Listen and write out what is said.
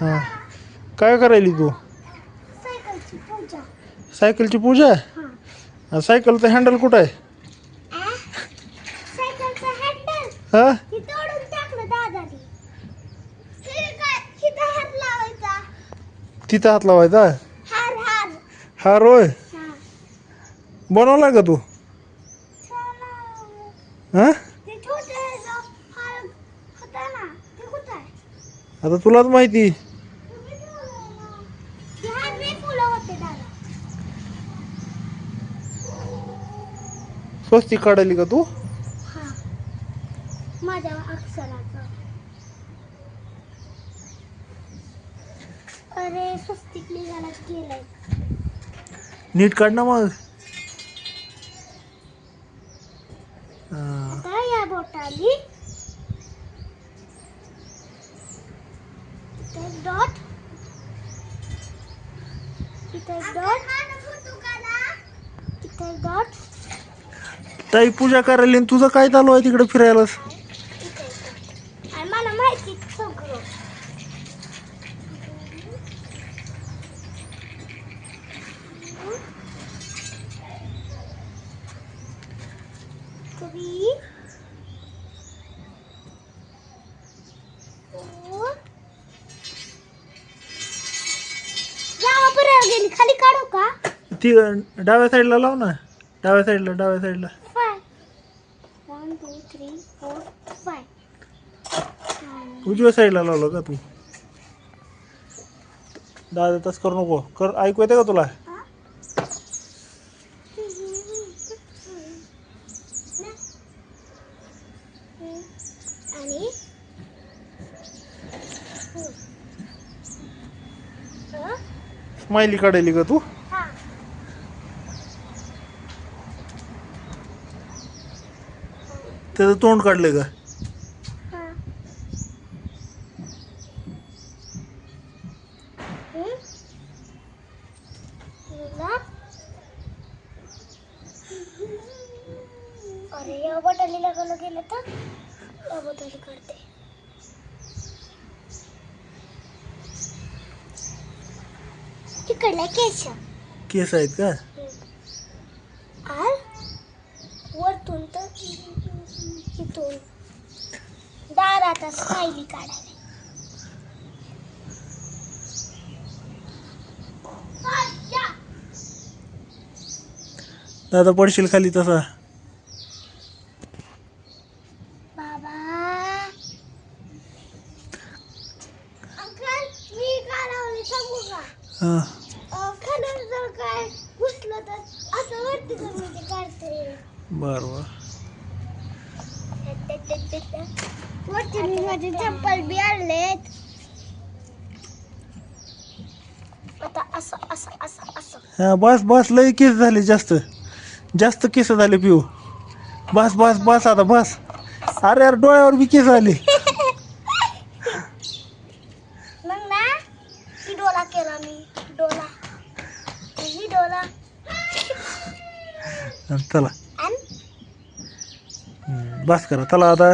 हां. काय करायली तू? सायकलची पूजा. सायकलची पूजा? हां. हा, सायकलचं हँडल कुठं आहे? सायकलचं हँडल हा? हे तोडून टाकलं दादानी. हे काय? हिथं हात लावायचा. तिथं हात लावायचा? हार हार. हा रोय हां. बनवला का तू? चला. हां? ते छोटे हार होता ना. ते कुठं आहे? आता तुलाच माहिती. तुम्ही ठेवलंय ना. ते हार मी फुलं होते दादा स्वस्तिक काढायली का तू? हां माझ्या अक्षराचं अरे स्वस्तिक निघाला नीट काढ ना मग. ताई पूजा करायला आणि तुझं काय चालू आहे तिकडे फिरायलाच मला माहिती सगळं Three, बरं गेली खाली काढू का? ती डाव्या साईडला लाव ना. डाव्या साईडला डाव्या साईडला five one two three four five उजव्या साईडला लावलं का तू? दादा तस करू नको. कर ऐकू येते का तुला? आणि? मायली काढायली का तू. त्याचं तोंड काढलंय का अरे या बटाली लगायला गेलं तर? या बटाली काढते. तिकडला केश केस आहेत का? वरतून तर इथून. दारात स्माइली काढायला. दादा पडशील खाली तसा. बाबा. अंकल मी काढावली सांगू का? हां. जर काय घुसलं तर असं वरती तर मी ते काढते बरं बरं वरती मी माझे चप्पल बी आणलेत. आता असं असं असं असं. हा बस बस लय केस झाले जास्त. जास्त केस झाले पिऊ. बस बस बस आता बस. अरे यार डोळ्यावर बी केस आले मग ना डोला केला मी. डोला. चला. बस करा. चला आता.